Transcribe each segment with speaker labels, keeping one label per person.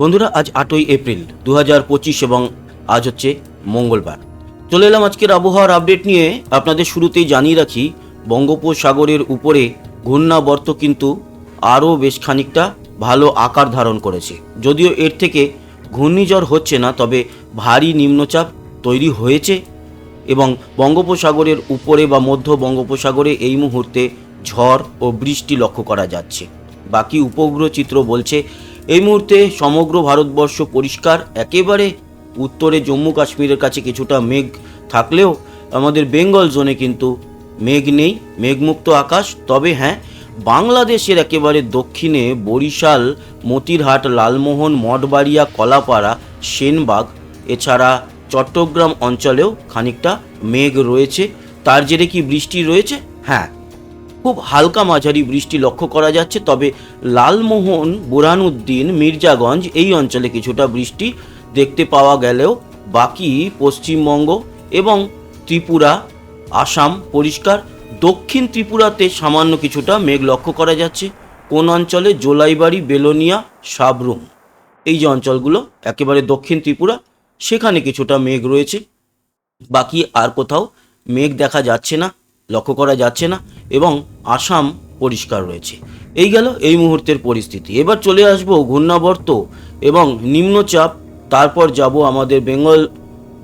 Speaker 1: বন্ধুরা, আজ আটই এপ্রিল দু হাজার পঁচিশ এবং আজ হচ্ছে মঙ্গলবার। চলে এলাম আজকের আবহাওয়ার আপডেট নিয়ে। আপনাদের শুরুতেই জানিয়ে রাখি, বঙ্গোপসাগরের উপরে ঘূর্ণাবর্ত কিন্তু আরও বেশ খানিকটা ভালো আকার ধারণ করেছে। যদিও এর থেকে ঘূর্ণিঝড় হচ্ছে না, তবে ভারী নিম্নচাপ তৈরি হয়েছে এবং বঙ্গোপসাগরের উপরে বা মধ্য বঙ্গোপসাগরে এই মুহূর্তে ঝড় ও বৃষ্টি লক্ষ্য করা যাচ্ছে। বাকি উপগ্রহ চিত্র বলছে এই মুহূর্তে সমগ্র ভারতবর্ষ পরিষ্কার, একেবারে উত্তরে জম্মু কাশ্মীরের কাছে কিছুটা মেঘ থাকলেও আমাদের বেঙ্গল জোনে কিন্তু মেঘ নেই, মেঘমুক্ত আকাশ। তবে হ্যাঁ বাংলাদেশের একেবারে দক্ষিণে বরিশাল, মতিরহাট, লালমোহন, মঠবাড়িয়া, কলাপাড়া, সেনবাগ, এছাড়া চট্টগ্রাম অঞ্চলেও খানিকটা মেঘ রয়েছে। তার জেরে কি বৃষ্টি রয়েছে? হ্যাঁ খুব হালকা মাঝারি বৃষ্টি লক্ষ্য করা যাচ্ছে, তবে লালমোহন বুরহানুদ্দিন মির্জাগঞ্জ এই অঞ্চলে কিছুটা বৃষ্টি দেখতে পাওয়া গেলেও বাকি পশ্চিমবঙ্গ এবং ত্রিপুরা, আসাম পরিষ্কার। দক্ষিণ ত্রিপুরাতে সামান্য কিছুটা মেঘ লক্ষ্য করা যাচ্ছে। কোন অঞ্চলে? জোলাইবাড়ি, বেলোনিয়া, সাবরুম। এই যে অঞ্চলগুলো, একেবারে দক্ষিণ ত্রিপুরা, সেখানে কিছুটা মেঘ রয়েছে। বাকি আর কোথাও মেঘ দেখা যাচ্ছে না। লক্ষ্য করা যাচ্ছে না এবং আসাম পরিষ্কার রয়েছে। এই গেল এই মুহূর্তের পরিস্থিতি। এবার চলে আসব ঘূর্ণাবর্ত এবং নিম্নচাপ, তারপর যাব আমাদের বেঙ্গল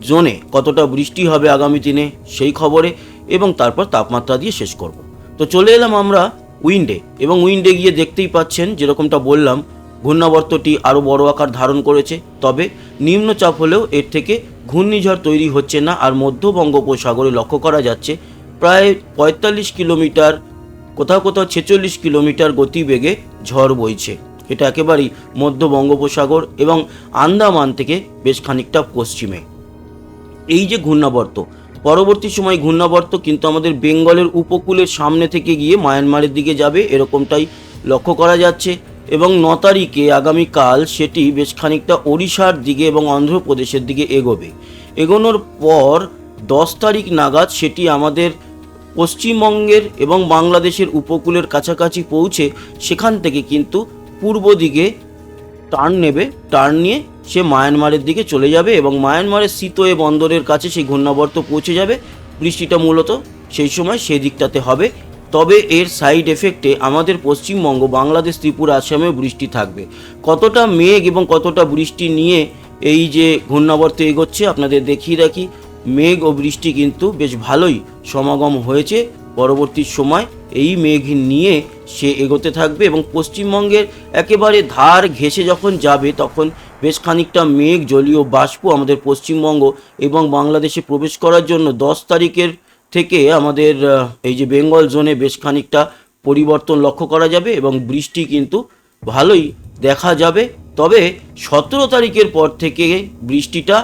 Speaker 1: জোনে, কতটা বৃষ্টি হবে আগামী দিনে সেই খবরে এবং তারপর তাপমাত্রা দিয়ে শেষ করব। তো চলে এলাম আমরা উইন্ডে এবং উইন্ডে গিয়ে দেখতেই পাচ্ছেন, যেরকমটা বললাম, ঘূর্ণাবর্তটি আরও বড় আকার ধারণ করেছে। তবে নিম্নচাপ হলেও এর থেকে ঘূর্ণিঝড় তৈরি হচ্ছে না, আর মধ্য বঙ্গোপসাগরে লক্ষ্য করা যাচ্ছে প্রায় পঁয়তাল্লিশ কিলোমিটার, কোথাও কোথাও ছেচল্লিশ কিলোমিটার গতিবেগে ঝড় বইছে। এটা একেবারেই মধ্য বঙ্গোপসাগর এবং আন্দামান থেকে বেশ খানিকটা পশ্চিমে। এই যে ঘূর্ণাবর্ত, পরবর্তী সময় ঘূর্ণাবর্ত কিন্তু আমাদের বেঙ্গলের উপকূলের সামনে থেকে গিয়ে মায়ানমারের দিকে যাবে, এরকমটাই লক্ষ্য করা যাচ্ছে। এবং ন তারিখে আগামীকাল সেটি বেশ খানিকটা ওড়িশার দিকে এবং অন্ধ্রপ্রদেশের দিকে এগোবে। এগোনোর পর দশ তারিখ নাগাদ সেটি আমাদের পশ্চিমবঙ্গের এবং বাংলাদেশের উপকূলের কাছাকাছি পৌঁছে সেখান থেকে কিন্তু পূর্ব দিকে টার্ন নেবে টার্ন নিয়ে সে মায়ানমারের দিকে চলে যাবে এবং মায়ানমারের সিতোয়ে বন্দরের কাছে সেই ঘূর্ণাবর্ত পৌঁছে যাবে। বৃষ্টিটা মূলত সেই সময় সেই দিকটাতে হবে। তবে এর সাইড এফেক্টে আমাদের পশ্চিমবঙ্গ, বাংলাদেশ, ত্রিপুরা আসামে বৃষ্টি থাকবে। কতটা মেঘ এবং কতটা বৃষ্টি নিয়ে এই যে ঘূর্ণাবর্ত এগোচ্ছে আপনাদের দেখিয়ে রাখি। মেঘ ও বৃষ্টি কিন্তু বেশ ভালোই সমাগম হয়েছে। পরবর্তী সময় এই মেঘ নিয়ে সে এগোতে থাকবে এবং পশ্চিমবঙ্গের একেবারে ধার ঘেঁষে যখন যাবে, তখন বেশ খানিকটা মেঘ, জলীয় বাষ্প আমাদের পশ্চিমবঙ্গ এবং বাংলাদেশে প্রবেশ করার জন্য দশ তারিখের থেকে আমাদের এই যে বেঙ্গল জোনে বেশ খানিকটা পরিবর্তন লক্ষ্য করা যাবে এবং বৃষ্টি কিন্তু ভালোই দেখা যাবে। তবে সতেরো তারিখের পর থেকে বৃষ্টিটা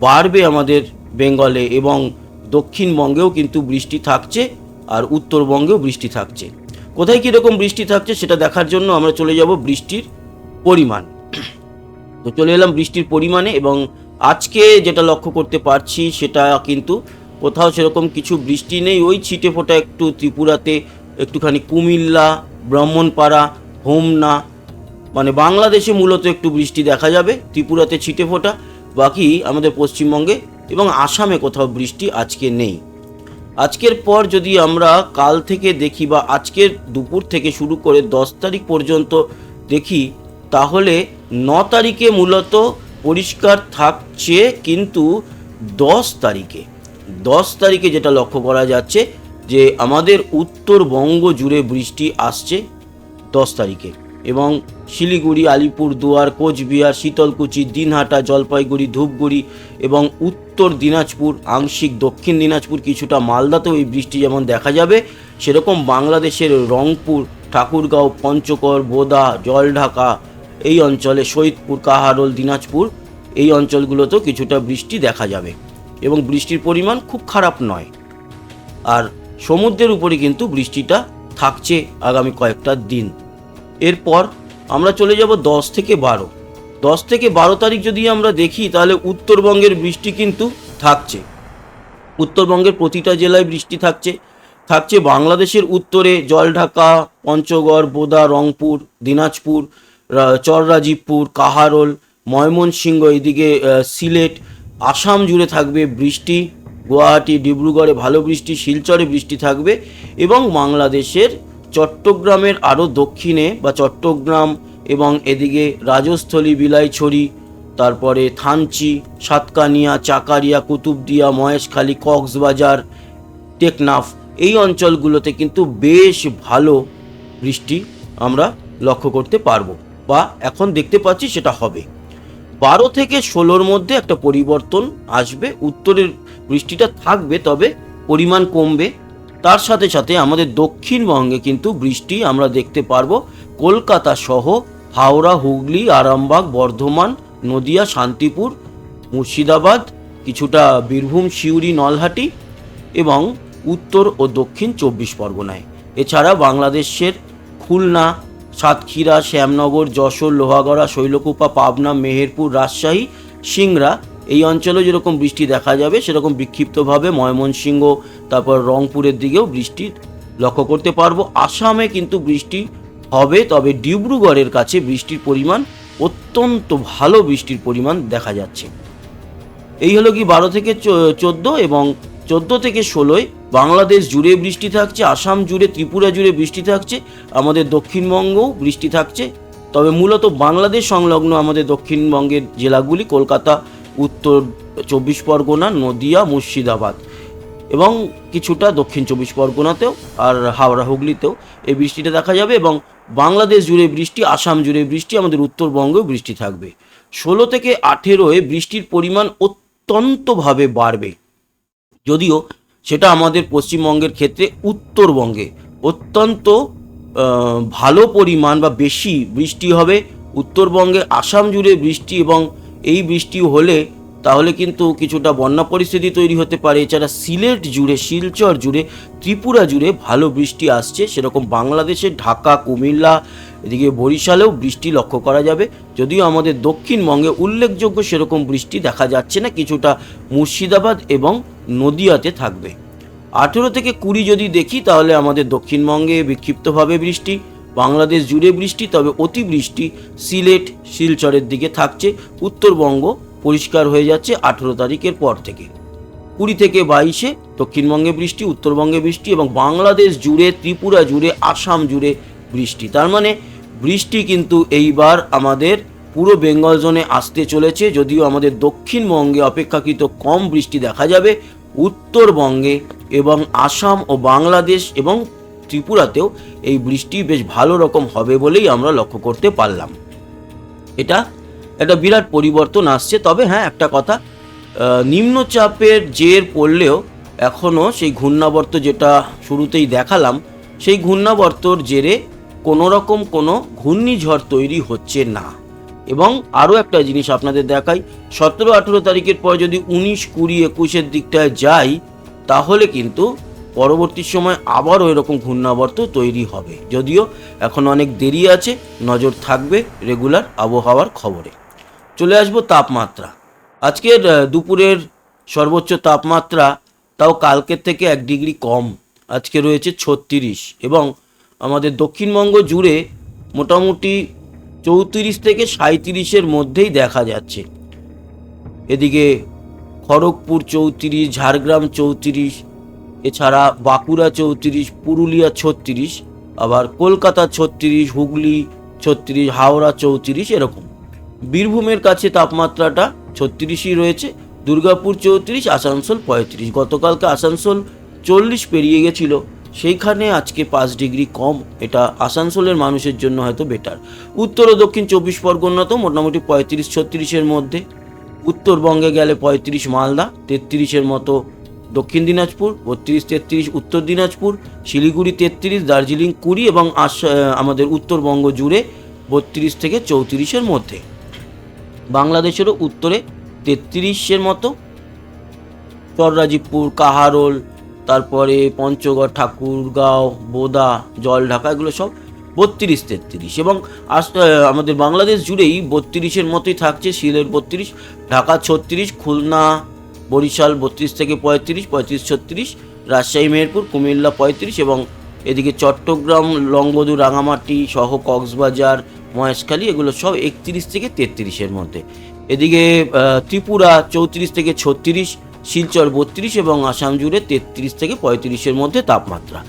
Speaker 1: বাড়বে আমাদের বেঙ্গলে এবং দক্ষিণবঙ্গেও কিন্তু বৃষ্টি থাকছে আর উত্তরবঙ্গেও বৃষ্টি থাকছে। কোথায় কীরকম বৃষ্টি থাকছে সেটা দেখার জন্য আমরা চলে যাব বৃষ্টির পরিমাণ। তো চলে এলাম বৃষ্টির পরিমাণে এবং আজকে যেটা লক্ষ্য করতে পারছি সেটা কিন্তু কোথাও সেরকম কিছু বৃষ্টি নেই। ওই ছিটে ফোটা একটু ত্রিপুরাতে, একটুখানি কুমিল্লা, ব্রাহ্মণপাড়া, হোমনা মানে বাংলাদেশে মূলত একটু বৃষ্টি দেখা যাবে। ত্রিপুরাতে ছিটে ফোটা, বাকি আমাদের পশ্চিমবঙ্গে এবং আসামে কোথাও বৃষ্টি আজকে নেই। আজকের পর যদি আমরা কাল থেকে দেখি বা আজকের দুপুর থেকে শুরু করে দশ তারিখ পর্যন্ত দেখি, তাহলে ন তারিখে মূলত পরিষ্কার থাকছে কিন্তু দশ তারিখে। দশ তারিখে যেটা লক্ষ্য করা যাচ্ছে যে আমাদের উত্তরবঙ্গ জুড়ে বৃষ্টি আসছে দশ তারিখে। এবং শিলিগুড়ি আলিপুরদুয়ার কোচবিহার, শীতলকুচি, দিনহাটা, জলপাইগুড়ি, ধূপগুড়ি এবং উত্তর দিনাজপুর, আংশিক দক্ষিণ দিনাজপুর কিছুটা মালদাতেও এই বৃষ্টি যেমন দেখা যাবে, সেরকম বাংলাদেশের রংপুর, ঠাকুরগাঁও, পঞ্চগড়, বোদা, জলঢাকা এই অঞ্চলে শহীদপুর কাহারোল, দিনাজপুর এই অঞ্চলগুলোতেও কিছুটা বৃষ্টি দেখা যাবে এবং বৃষ্টির পরিমাণ খুব খারাপ নয়। আর সমুদ্রের উপরে কিন্তু বৃষ্টিটা থাকছে আগামী কয়েকটা দিন। এরপর আমরা চলে যাব দশ থেকে বারো। দশ থেকে বারো তারিখ যদি আমরা দেখি, তাহলে উত্তরবঙ্গের বৃষ্টি কিন্তু থাকছে। উত্তরবঙ্গের প্রতিটা জেলায় বৃষ্টি থাকছে। থাকছে বাংলাদেশের উত্তরে জলঢাকা, পঞ্চগড়, বোদা, রংপুর, দিনাজপুর চররাজীবপুর, কাহারোল, ময়মনসিংহ, এদিকে সিলেট, আসাম জুড়ে থাকবে বৃষ্টি। গুয়াহাটি, ডিব্রুগড়ে ভালো বৃষ্টি, শিলচরে বৃষ্টি থাকবে এবং বাংলাদেশের চট্টগ্রামের আরও দক্ষিণে বা চট্টগ্রাম এবং এদিকে রাজস্থলী, বিলাইছড়ি, তারপরে থানচি, সাতকানিয়া, চাকারিয়া, কুতুবদিয়া, মহেশখালী, কক্সবাজার, টেকনাফ, এই অঞ্চলগুলোতে কিন্তু বেশ ভালো বৃষ্টি আমরা লক্ষ্য করতে পারব বা এখন দেখতে পাচ্ছি সেটা হবে। বারো থেকে ষোলোর মধ্যে একটা পরিবর্তন আসবে, উত্তরের বৃষ্টিটা থাকবে তবে পরিমাণ কমবে। তার সাথে সাথে আমাদের দক্ষিণবঙ্গে কিন্তু বৃষ্টি আমরা দেখতে পারব। কলকাতা সহ হাওড়া, হুগলি, আরামবাগ, বর্ধমান, নদিয়া, শান্তিপুর, মুর্শিদাবাদ, কিছুটা বীরভূম, সিউড়ি, নলহাটি এবং উত্তর ও দক্ষিণ চব্বিশ পরগনায়। এছাড়া বাংলাদেশের খুলনা, সাতক্ষীরা, শ্যামনগর, যশোর, লোহাগড়া, শৈলকুপা, পাবনা, মেহেরপুর, রাজশাহী, সিংড়া এই অঞ্চলেও যেরকম বৃষ্টি দেখা যাবে, সেরকম বিক্ষিপ্তভাবে ময়মনসিংহ, তারপর রংপুরের দিকেও বৃষ্টি লক্ষ্য করতে পারব। আসামে কিন্তু বৃষ্টি হবে, তবে ডিব্রুগড়ের কাছে বৃষ্টির পরিমাণ, অত্যন্ত ভালো বৃষ্টির পরিমাণ দেখা যাচ্ছে। এই হলো কি বারো থেকে চোদ্দ এবং চোদ্দ থেকে ষোলোয় বাংলাদেশ জুড়ে বৃষ্টি থাকছে, আসাম জুড়ে, ত্রিপুরা জুড়ে বৃষ্টি থাকছে, আমাদের দক্ষিণবঙ্গও বৃষ্টি থাকছে। তবে মূলত বাংলাদেশ সংলগ্ন আমাদের দক্ষিণবঙ্গের জেলাগুলি, কলকাতা উত্তর চব্বিশ পরগনা, নদিয়া, মুর্শিদাবাদ এবং কিছুটা দক্ষিণ চব্বিশ পরগনাতেও আর হাওড়া হুগলিতেও এই বৃষ্টিটা দেখা যাবে এবং বাংলাদেশ জুড়ে বৃষ্টি, আসাম জুড়ে বৃষ্টি, আমাদের উত্তরবঙ্গেও বৃষ্টি থাকবে। ষোলো থেকে আঠেরোয় বৃষ্টির পরিমাণ অত্যন্তভাবে বাড়বে। যদিও সেটা আমাদের পশ্চিমবঙ্গের ক্ষেত্রে উত্তরবঙ্গে অত্যন্ত ভালো পরিমাণ বা বেশি বৃষ্টি হবে। উত্তরবঙ্গে আসাম জুড়ে বৃষ্টি এবং এই বৃষ্টি হলে তাহলে কিন্তু কিছুটা বন্যা পরিস্থিতি তৈরি হতে পারে। এছাড়া সিলেট জুড়ে, শিলচর জুড়ে, ত্রিপুরা জুড়ে ভালো বৃষ্টি আসছে। সেরকম বাংলাদেশের ঢাকা, কুমিল্লা, এদিকে বরিশালেও বৃষ্টি লক্ষ্য করা যাবে। যদিও আমাদের দক্ষিণবঙ্গে উল্লেখযোগ্য সেরকম বৃষ্টি দেখা যাচ্ছে না, কিছুটা মুর্শিদাবাদ এবং নদিয়াতে থাকবে। আঠেরো থেকে কুড়ি যদি দেখি, তাহলে আমাদের দক্ষিণবঙ্গে বিক্ষিপ্তভাবে বৃষ্টি। বাংলাদেশ জুড়ে বৃষ্টি, তবে অতিবৃষ্টি সিলেট, শিলচরের দিকে থাকছে। উত্তরবঙ্গ পরিষ্কার হয়ে যাচ্ছে আঠেরো তারিখের পর থেকে। কুড়ি থেকে বাইশে দক্ষিণবঙ্গে বৃষ্টি, উত্তরবঙ্গে বৃষ্টি এবং বাংলাদেশ জুড়ে, ত্রিপুরা জুড়ে, আসাম জুড়ে বৃষ্টি। তার মানে বৃষ্টি কিন্তু এইবার আমাদের পুরো বেঙ্গল জোনে আসতে চলেছে, যদিও আমাদের দক্ষিণবঙ্গে অপেক্ষাকৃত কম বৃষ্টি দেখা যাবে। উত্তরবঙ্গে এবং আসাম ও বাংলাদেশ এবং ত্রিপুরাতেও এই বৃষ্টি বেশ ভালো রকম হবে বলেই আমরা লক্ষ্য করতে পারলাম। এটা একটা বিরাট পরিবর্তন আসছে। তবে হ্যাঁ একটা কথা নিম্নচাপের জের পড়লেও এখনও সেই ঘূর্ণাবর্ত যেটা শুরুতেই দেখালাম, সেই ঘূর্ণাবর্তর জেরে কোনো রকম কোনো ঘূর্ণিঝড় তৈরি হচ্ছে না। এবং আরও একটা জিনিস আপনাদের দেখাই, সতেরো আঠেরো তারিখের পর যদি উনিশ কুড়ি একুশের দিকটায় যাই, তাহলে কিন্তু পরবর্তী সময় আবারও এরকম ঘূর্ণাবর্ত তৈরি হবে। যদিও এখন অনেক দেরি আছে, নজর থাকবে রেগুলার আবহাওয়ার খবরে। চলে আসব তাপমাত্রা। আজকের দুপুরের সর্বোচ্চ তাপমাত্রা তাও কালকের থেকে এক ডিগ্রি কম। আজকে রয়েছে ছত্রিশ এবং আমাদের দক্ষিণবঙ্গ জুড়ে মোটামুটি চৌত্রিশ থেকে সাঁত্রিশের মধ্যেই দেখা যাচ্ছে। এদিকে খড়গপুর চৌত্রিশ, ঝাড়গ্রাম চৌত্রিশ এছাড়া বাঁকুড়া চৌত্রিশ, পুরুলিয়া ছত্রিশ, আবার কলকাতা ছত্রিশ, হুগলি ছত্রিশ, হাওড়া চৌত্রিশ এরকম। বীরভূমের কাছে তাপমাত্রাটা ছত্রিশই রয়েছে, দুর্গাপুর চৌত্রিশ, আসানসোল পঁয়ত্রিশ। গতকালকে আসানসোল চল্লিশ পেরিয়ে গেছিল, সেইখানে আজকে পাঁচ ডিগ্রি কম। এটা আসানসোলের মানুষের জন্য হয়তো বেটার। উত্তর ও দক্ষিণ চব্বিশ পরগনা তো মোটামুটি পঁয়ত্রিশ, ছত্রিশের মধ্যে। উত্তরবঙ্গে গেলে পঁয়ত্রিশ মালদা, তেত্রিশের মতো দক্ষিণ দিনাজপুর, বত্রিশ তেত্রিশ, উত্তর দিনাজপুর, শিলিগুড়ি তেত্রিশ, দার্জিলিং কুড়ি এবং আস আমাদের উত্তরবঙ্গ জুড়ে বত্রিশ থেকে চৌত্রিশের মধ্যে। বাংলাদেশেরও উত্তরে তেত্রিশের মতো। চররাজীবপুর, কাহারোল, তারপরে পঞ্চগড় ঠাকুরগাঁও বোদা, জলঢাকা, এগুলো সব বত্রিশ তেত্রিশ এবং আস- আমাদের বাংলাদেশ জুড়েই বত্রিশের মতোই থাকছে, সিলেট বত্রিশ, ঢাকা ছত্রিশ, খুলনা বরিশাল বত্রিশ থেকে পঁয়ত্রিশ পঁয়ত্রিশ ছত্রিশ, রাজশাহী, মেহেরপুর, কুমিল্লা পঁয়ত্রিশ এবং এদিকে চট্টগ্রাম লংগদু রাঙামাটি সহ কক্সবাজার, মহেশখালী এগুলো সব একত্রিশ থেকে তেত্রিশের মধ্যে। এদিকে ত্রিপুরা চৌত্রিশ থেকে ছত্রিশ, শিলচর বত্রিশ এবং আসাম জুড়ে তেত্রিশ থেকে পঁয়ত্রিশের মধ্যে তাপমাত্রা।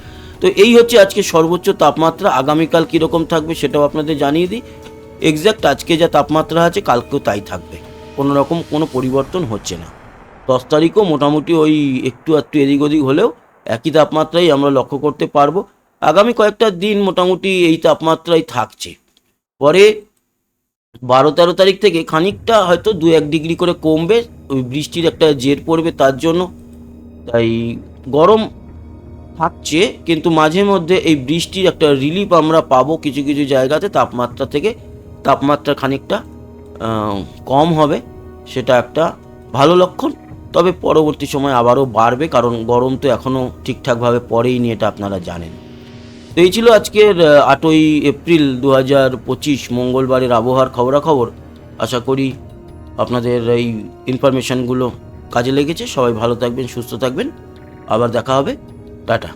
Speaker 1: তো এই হচ্ছে আজকে সর্বোচ্চ তাপমাত্রা। আগামীকাল কীরকম থাকবে সেটাও আপনাদের জানিয়ে দিই। এক্স্যাক্ট আজকে যা তাপমাত্রা আছে, কালকেও তাই থাকবে। কোনো রকম কোনো পরিবর্তন হচ্ছে না। দশ তারিখও মোটামুটি ওই একটু একটু এদিক ওদিক হলেও একই তাপমাত্রাই আমরা লক্ষ্য করতে পারব। আগামী কয়েকটা দিন মোটামুটি এই তাপমাত্রাই থাকছে। পরে বারো তেরো তারিখ থেকে খানিকটা হয়তো দু এক ডিগ্রি করে কমবে, ওই বৃষ্টির একটা জের পড়বে তার জন্য। তাই গরম থাকছে, কিন্তু মাঝে মধ্যে এই বৃষ্টির একটা রিলিফ আমরা পাবো কিছু কিছু জায়গাতে তাপমাত্রা থেকে। তাপমাত্রা খানিকটা কম হবে, সেটা একটা ভালো লক্ষণ। তবে পরবর্তী সময় আবারও বাড়বে, কারণ গরম তো এখনও ঠিকঠাকভাবে পড়েইনি, এটা আপনারা জানেন। তো এই ছিল আজকের আটই এপ্রিল দু হাজার পঁচিশ মঙ্গলবারের আবহাওয়ার খবরাখবর। আশা করি আপনাদের এই ইনফরমেশানগুলো কাজে লেগেছে। সবাই ভালো থাকবেন, সুস্থ থাকবেন। আবার দেখা হবে। টাটা।